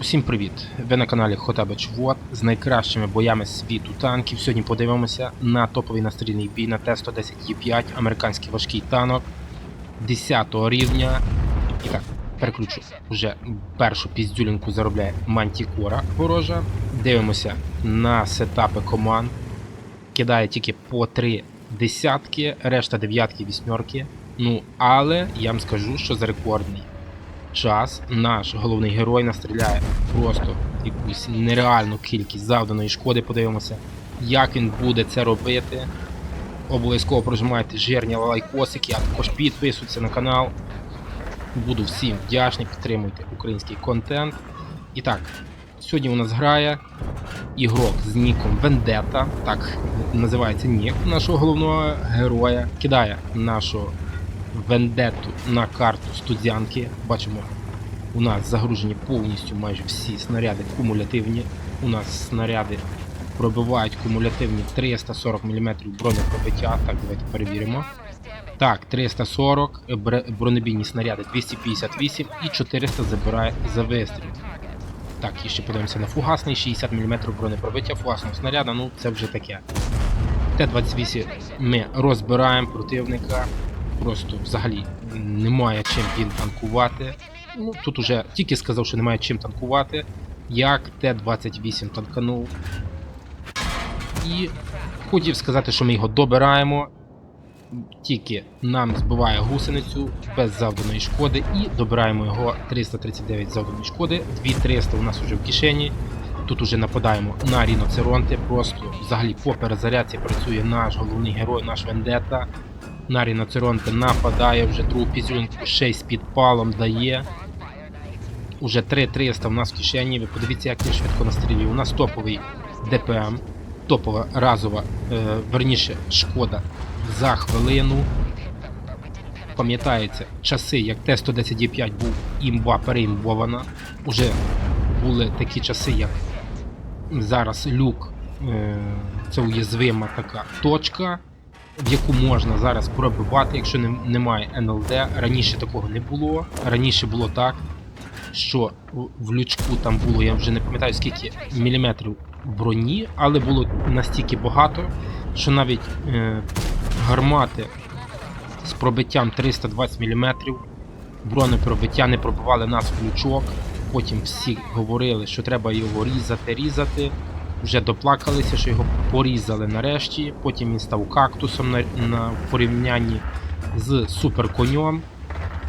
Усім привіт! Ви на каналі Хотабич Вот з найкращими боями світу танків. Сьогодні подивимося на топовий настрільний бій на Т-110Е5, американський важкий танок 10 рівня. І так, переключу. Вже першу піздюлінку заробляє Мантікора ворожа. Дивимося на сетапи команд. Кидає тільки по три десятки, решта дев'ятки, вісьмерки. Ну, але я вам скажу, що за рекордний час наш головний герой настріляє просто якусь нереальну кількість завданої шкоди. Подивимося, як він буде це робити. Обов'язково прожимайте жирні лайкосики, а також підписуйтесь на канал. Буду всім вдячний, підтримуйте український контент. І так, сьогодні у нас грає ігрок з ніком Vendetta, так називається нік нашого головного героя. Кидає нашого вендетту на карту студянки. Бачимо, у нас загружені повністю майже всі снаряди кумулятивні. У нас снаряди пробивають кумулятивні 340 мм бронепробиття. Так, давайте перевіримо. Так, 340 бронебійні снаряди 258 і 400 забирає за вистріл. Так, і ще подивимося на фугасний 60 мм бронепробиття фугасного снаряда, ну це вже таке. Т-28 ми розбираємо противника. Просто взагалі немає чим він танкувати. Ну, тут уже тільки сказав, що немає чим танкувати. Як Т-28 танканув. І хотів сказати, що ми його добираємо. Тільки нам збиває гусеницю без завданої шкоди і добираємо його 339 завданої шкоди, 2300 у нас вже в кишені. Тут уже нападаємо на ріноцеронти. Просто взагалі по перезарядці працює наш головний герой, наш Вендета. На ріноцеронти нападає вже другу пізюнку, ще й з дає. Уже 3300 у нас в кишені. Ви подивіться, як він швидко настрілює. У нас топовий ДПМ, топова разова, е, верніше, шкода за хвилину. Пам'ятається часи, як Т-110Е5 був імба переімбована. Уже були такі часи, як зараз люк. Е, це уязвима така точка, в яку можна зараз пробивати, якщо не, немає НЛД. Раніше такого не було. Раніше було так, що в лючку там було, я вже не пам'ятаю скільки міліметрів броні, але було настільки багато, що навіть е, гармати з пробиттям 320 мм бронепробиття не пробивали нас в лючок. Потім всі говорили, що треба його різати, різати. Вже доплакалися, що його порізали нарешті. Потім він став кактусом на, на в порівнянні з суперконем.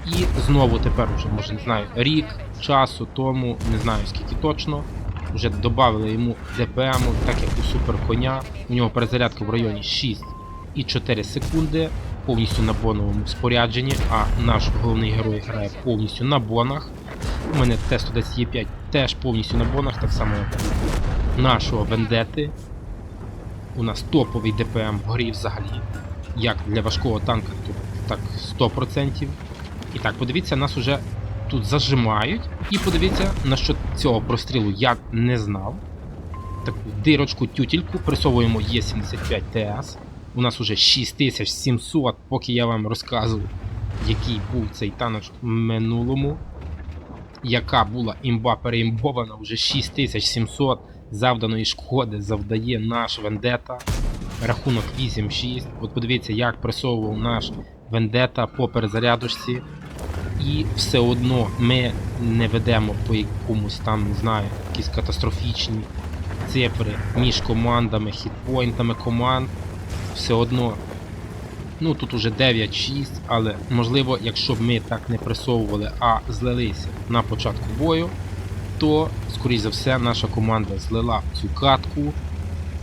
І знову тепер вже, може, не знаю, рік часу тому, не знаю скільки точно. Вже додали йому ДПМ, так як у суперконя. У нього перезарядка в районі 6 і 4 секунди, повністю на боновому спорядженні, а наш головний герой грає повністю на бонах. У мене Т-110Е5 теж повністю на бонах, так само як нашого Вендети. У нас топовий ДПМ в взагалі. Як для важкого танка, то так 100%. І так, подивіться, нас уже тут зажимають. І подивіться, на що цього прострілу я не знав. Таку дирочку тютільку присовуємо Е75 ТС. У нас уже 6700, поки я вам розказував, який був цей таночок в минулому. Яка була імба переімбована, вже 6700 завданої шкоди завдає наш Вендета. Рахунок 8-6. От подивіться, як пресовував наш Вендета по перезарядочці. І все одно ми не ведемо по якомусь там, не знаю, якісь катастрофічні цифри між командами, хітпойнтами команд. Все одно. Ну тут уже 9-6, але можливо, якщо б ми так не пресовували, а злилися на початку бою, то, скоріш за все, наша команда злила цю катку.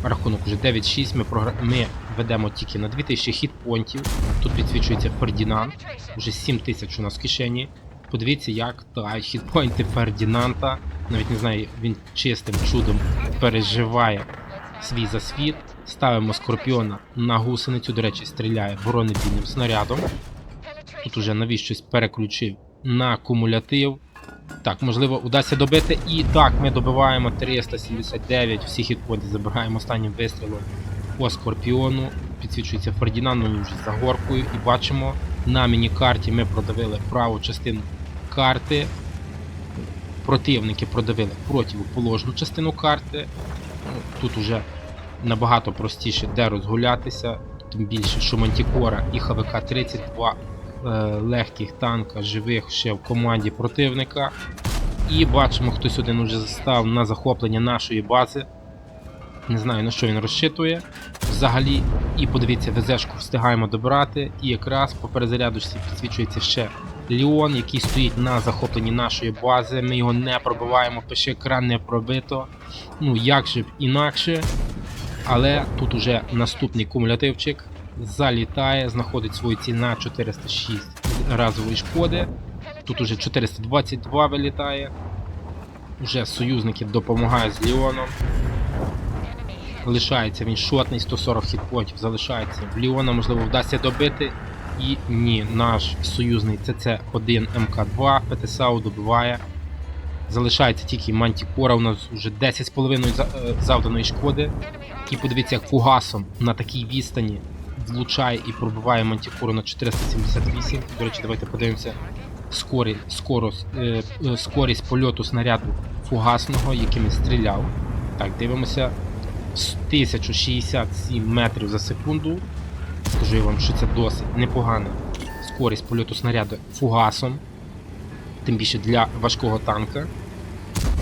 Рахунок уже 9-6. Ми, програ... ми ведемо тільки на 2000 хітпонтів. Тут підсвічується Фердінанд. Уже 7000 у нас в кишені. Подивіться, як та хітпойнти Фердінанда. Навіть не знаю, він чистим чудом переживає свій засвіт. Ставимо скорпіона на гусеницю, до речі, стріляє бронебійним снарядом. Тут уже навіщось переключив на кумулятив. Так, можливо, удасться добити. І так, ми добиваємо 379. Всі хітпойнти забираємо останнім вистрілом по скорпіону. Підсвічується Фердінанд, ну, він вже за горкою. І бачимо, на міні-карті ми продавили праву частину карти. противники продавили противоположну частину карти. Ну, Тут уже набагато простіше де розгулятися, тим більше, що Мантікора і ХВК-32 е, легких танка живих ще в команді противника. І бачимо, хтось один уже став на захоплення нашої бази. Не знаю на що він розчитує взагалі. І подивіться, ВЗшку встигаємо добрати. І якраз по перезарядочці підсвічується ще Ліон, який стоїть на захопленні нашої бази. Ми його не пробиваємо, пише екран не пробито. Ну як же б інакше. Але тут уже наступний кумулятивчик залітає, знаходить свою ціль на 406 разової шкоди. Тут уже 422 вилітає. Уже союзники допомагають з Ліоном. Лишається він шотний, 140 хітпоінтів залишається. В Ліона, можливо, вдасться добити. І ні, наш союзний ЦЦ1 МК2 ПТСАУ добиває. Залишається тільки Мантікора, у нас вже 10,5 е, завданої шкоди. І подивіться, як фугасом на такій відстані влучає і пробиває Мантікору на 478. До речі, давайте подивимося скорі, скорость, е, е, скорість польоту снаряду фугасного, яким він стріляв. Так, дивимося. С- 1067 метрів за секунду. Скажу я вам, що це досить непогана скорість польоту снаряду фугасом. Тим більше для важкого танка.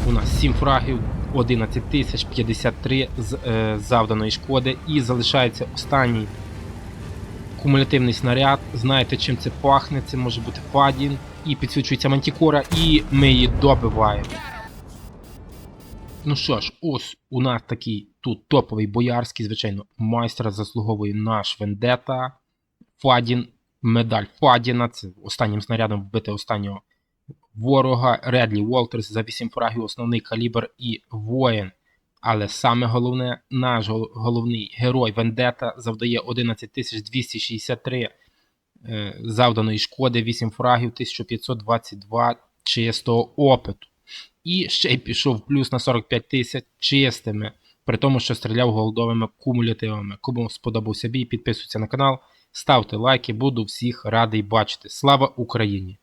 У нас 7 фрагів, 11 тисяч 53 з е, завданої шкоди. І залишається останній кумулятивний снаряд. Знаєте, чим це пахне? Це може бути падін. І підсвічується мантікора, і ми її добиваємо. Ну що ж, ось у нас такий тут топовий боярський, звичайно, майстра заслуговує наш Вендета. Фадін, медаль Фадіна. Це останнім снарядом вбити останнього ворога. Редлі Волтерс за 8 фрагів, основний калібр і воїн. Але саме головне, наш головний герой Вендета завдає 11263 е, завданої шкоди, 8 фрагів, 1522 чистого опиту. І ще й пішов плюс на 45 тисяч чистими, при тому, що стріляв голдовими кумулятивами. Кому сподобався бій, підписуйтесь на канал, ставте лайки, буду всіх радий бачити. Слава Україні!